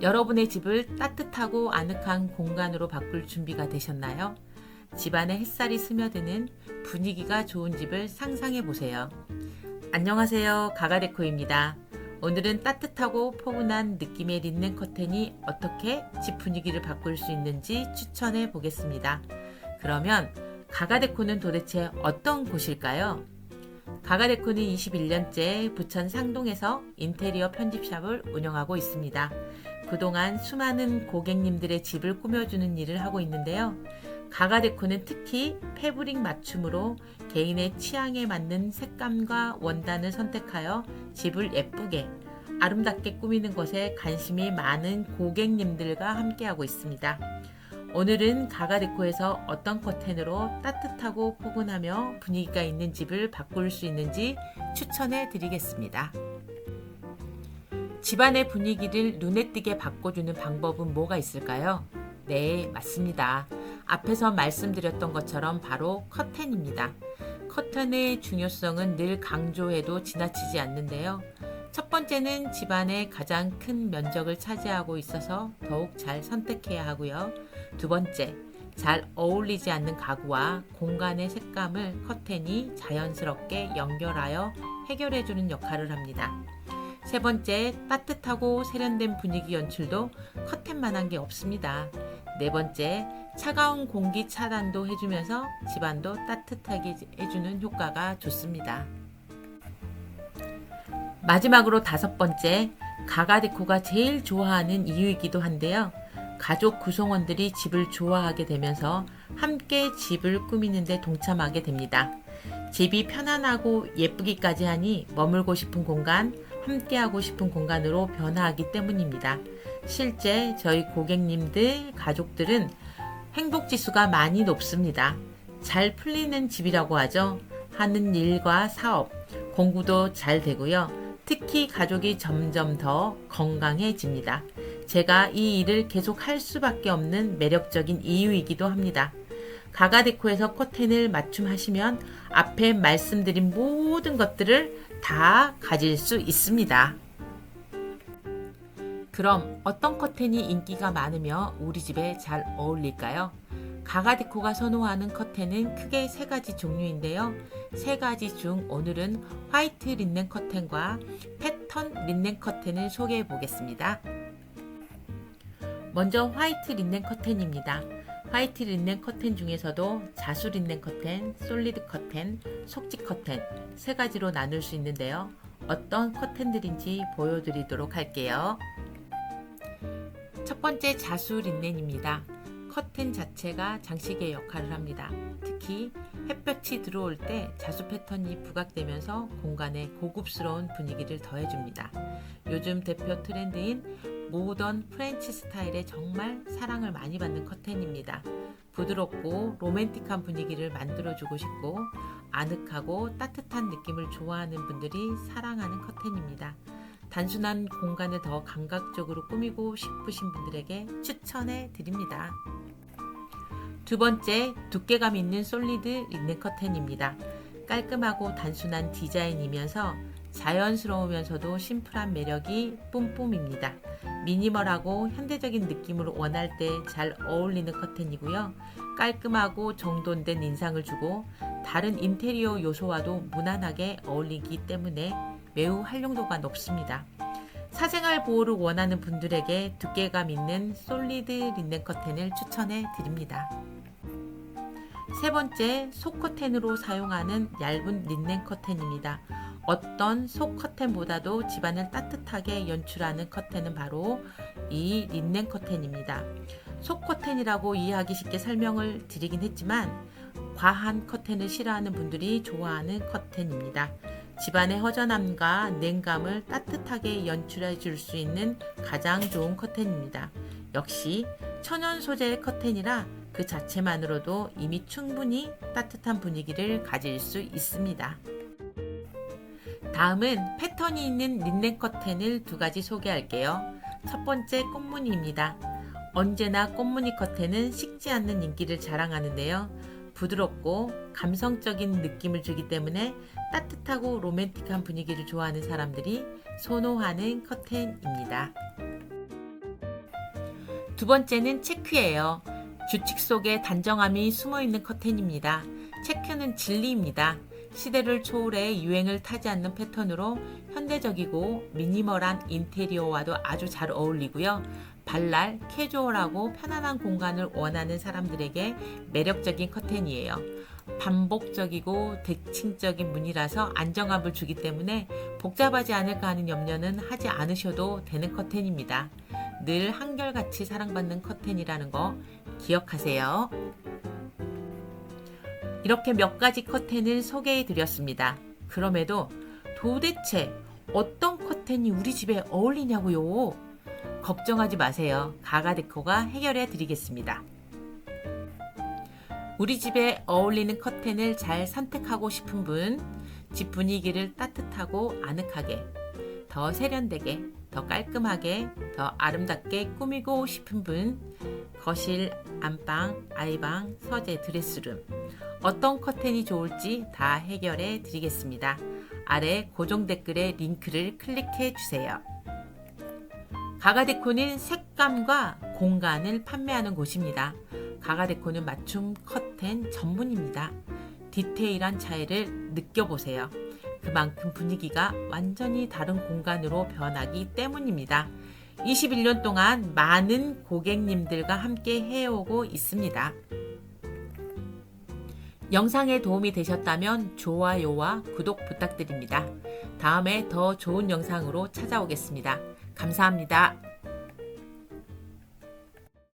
여러분의 집을 따뜻하고 아늑한 공간으로 바꿀 준비가 되셨나요? 집안에 햇살이 스며드는 분위기가 좋은 집을 상상해 보세요. 안녕하세요. 가가데코입니다. 오늘은 따뜻하고 포근한 느낌의 린넨 커튼이 어떻게 집 분위기를 바꿀 수 있는지 추천해 보겠습니다. 그러면 가가데코는 도대체 어떤 곳일까요? 가가데코는 21년째 부천 상동에서 인테리어 편집샵을 운영하고 있습니다. 그동안 수많은 고객님들의 집을 꾸며주는 일을 하고 있는데요. 가가데코는 특히 패브릭 맞춤으로 개인의 취향에 맞는 색감과 원단을 선택하여 집을 예쁘게 아름답게 꾸미는 것에 관심이 많은 고객님들과 함께하고 있습니다. 오늘은 가가데코에서 어떤 커튼으로 따뜻하고 포근하며 분위기가 있는 집을 바꿀 수 있는지 추천해 드리겠습니다. 집안의 분위기를 눈에 띄게 바꿔주는 방법은 뭐가 있을까요? 네, 맞습니다. 앞에서 말씀드렸던 것처럼 바로 커튼입니다. 커튼의 중요성은 늘 강조해도 지나치지 않는데요. 첫 번째는 집안의 가장 큰 면적을 차지하고 있어서 더욱 잘 선택해야 하고요. 두 번째, 잘 어울리지 않는 가구와 공간의 색감을 커튼이 자연스럽게 연결하여 해결해주는 역할을 합니다. 세 번째, 따뜻하고 세련된 분위기 연출도 커튼만한 게 없습니다. 네 번째, 차가운 공기 차단도 해주면서 집안도 따뜻하게 해주는 효과가 좋습니다. 마지막으로 다섯 번째, 가가데코가 제일 좋아하는 이유이기도 한데요. 가족 구성원들이 집을 좋아하게 되면서 함께 집을 꾸미는데 동참하게 됩니다. 집이 편안하고 예쁘기까지 하니 머물고 싶은 공간, 함께하고 싶은 공간으로 변화하기 때문입니다. 실제 저희 고객님들, 가족들은 행복 지수가 많이 높습니다. 잘 풀리는 집이라고 하죠. 하는 일과 사업, 공부도 잘 되고요. 특히 가족이 점점 더 건강해집니다. 제가 이 일을 계속 할 수밖에 없는 매력적인 이유이기도 합니다. 가가데코에서 커튼을 맞춤하시면 앞에 말씀드린 모든 것들을 다 가질 수 있습니다. 그럼 어떤 커튼이 인기가 많으며 우리 집에 잘 어울릴까요? 가가데코가 선호하는 커튼은 크게 세 가지 종류인데요. 세 가지 중 오늘은 화이트 린넨 커튼과 패턴 린넨 커튼을 소개해 보겠습니다. 먼저 화이트 린넨 커튼입니다. 화이트 린넨 커튼 중에서도 자수 린넨 커튼, 솔리드 커튼, 속지 커튼 세 가지로 나눌 수 있는데요. 어떤 커튼들인지 보여드리도록 할게요. 첫 번째 자수 린넨입니다. 커튼 자체가 장식의 역할을 합니다. 특히 햇볕이 들어올 때 자수 패턴이 부각되면서 공간에 고급스러운 분위기를 더해줍니다. 요즘 대표 트렌드인 모던 프렌치 스타일에 정말 사랑을 많이 받는 커튼입니다. 부드럽고 로맨틱한 분위기를 만들어주고 싶고 아늑하고 따뜻한 느낌을 좋아하는 분들이 사랑하는 커튼입니다. 단순한 공간을 더 감각적으로 꾸미고 싶으신 분들에게 추천해 드립니다. 두 번째, 두께감 있는 솔리드 린넨 커튼입니다. 깔끔하고 단순한 디자인이면서 자연스러우면서도 심플한 매력이 뿜뿜입니다. 미니멀하고 현대적인 느낌으로 원할 때 잘 어울리는 커튼이고요. 깔끔하고 정돈된 인상을 주고 다른 인테리어 요소와도 무난하게 어울리기 때문에 매우 활용도가 높습니다. 사생활 보호를 원하는 분들에게 두께감 있는 솔리드 린넨 커튼을 추천해 드립니다. 세 번째, 속 커튼으로 사용하는 얇은 린넨 커튼입니다. 어떤 속 커튼보다도 집안을 따뜻하게 연출하는 커튼은 바로 이 린넨 커튼입니다. 속 커튼이라고 이해하기 쉽게 설명을 드리긴 했지만 과한 커튼을 싫어하는 분들이 좋아하는 커튼입니다. 집안의 허전함과 냉감을 따뜻하게 연출해 줄 수 있는 가장 좋은 커튼입니다. 역시 천연 소재의 커튼이라 그 자체만으로도 이미 충분히 따뜻한 분위기를 가질 수 있습니다. 다음은 패턴이 있는 린넨 커튼을 두 가지 소개할게요. 첫 번째 꽃무늬입니다. 언제나 꽃무늬 커튼은 식지 않는 인기를 자랑하는데요. 부드럽고 감성적인 느낌을 주기 때문에 따뜻하고 로맨틱한 분위기를 좋아하는 사람들이 선호하는 커튼입니다. 두 번째는 체크예요. 규칙 속에 단정함이 숨어 있는 커튼입니다. 체크는 진리입니다. 시대를 초월해 유행을 타지 않는 패턴으로 현대적이고 미니멀한 인테리어와도 아주 잘 어울리고요. 발랄, 캐주얼하고 편안한 공간을 원하는 사람들에게 매력적인 커튼이에요. 반복적이고 대칭적인 무늬라서 안정감을 주기 때문에 복잡하지 않을까 하는 염려는 하지 않으셔도 되는 커튼입니다. 늘 한결같이 사랑받는 커튼이라는 거 기억하세요. 이렇게 몇 가지 커튼을 소개해 드렸습니다. 그럼에도 도대체 어떤 커튼이 우리 집에 어울리냐고요? 걱정하지 마세요. 가가데코가 해결해 드리겠습니다. 우리 집에 어울리는 커튼을 잘 선택하고 싶은 분, 집 분위기를 따뜻하고 아늑하게, 더 세련되게, 더 깔끔하게, 더 아름답게 꾸미고 싶은 분, 거실, 안방, 아이방, 서재, 드레스룸, 어떤 커튼이 좋을지 다 해결해 드리겠습니다. 아래 고정 댓글에 링크를 클릭해 주세요. 가가데코는 색감과 공간을 판매하는 곳입니다. 가가데코는 맞춤 커튼 전문입니다. 디테일한 차이를 느껴보세요. 그만큼 분위기가 완전히 다른 공간으로 변하기 때문입니다. 21년 동안 많은 고객님들과 함께 해오고 있습니다. 영상에 도움이 되셨다면 좋아요와 구독 부탁드립니다. 다음에 더 좋은 영상으로 찾아오겠습니다. 감사합니다.